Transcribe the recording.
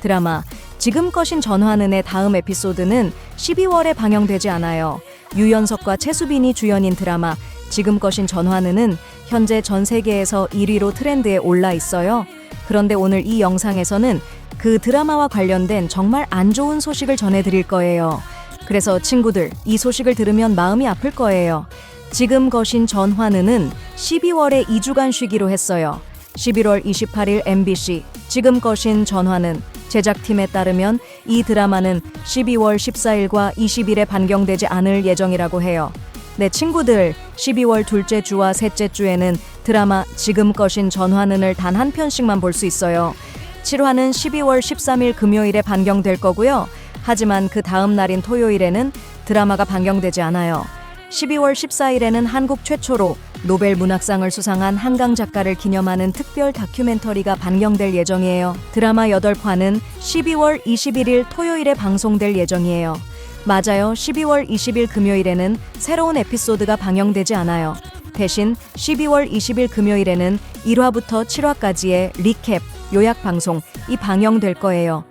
드라마 지금껏인 전화는의 다음 에피소드는 12월에 방영되지 않아요. 유연석과 최수빈이 주연인 드라마 지금껏인 전화는은 현재 전 세계에서 1위로 트렌드에 올라 있어요. 그런데 오늘 이 영상에서는 그 드라마와 관련된 정말 안 좋은 소식을 전해드릴 거예요. 그래서 친구들, 이 소식을 들으면 마음이 아플 거예요. 지금 거신 전화는은 12월에 2주간 쉬기로 했어요. 11월 28일 MBC 지금 거신 전화는 제작팀에 따르면 이 드라마는 12월 14일과 20일에 반경되지 않을 예정이라고 해요. 내 친구들, 12월 둘째 주와 셋째 주에는 드라마 지금 거신 전화는을 단 한 편씩만 볼 수 있어요. 7화는 12월 13일 금요일에 반경될 거고요. 하지만 그 다음 날인 토요일에는 드라마가 반경되지 않아요. 12월 14일에는 한국 최초로 노벨 문학상을 수상한 한강 작가를 기념하는 특별 다큐멘터리가 반경될 예정이에요. 드라마 8화는 12월 21일 토요일에 방송될 예정이에요. 맞아요. 12월 20일 금요일에는 새로운 에피소드가 방영되지 않아요. 대신 12월 20일 금요일에는 1화부터 7화까지의 리캡, 요약 방송 이 방영될 거예요.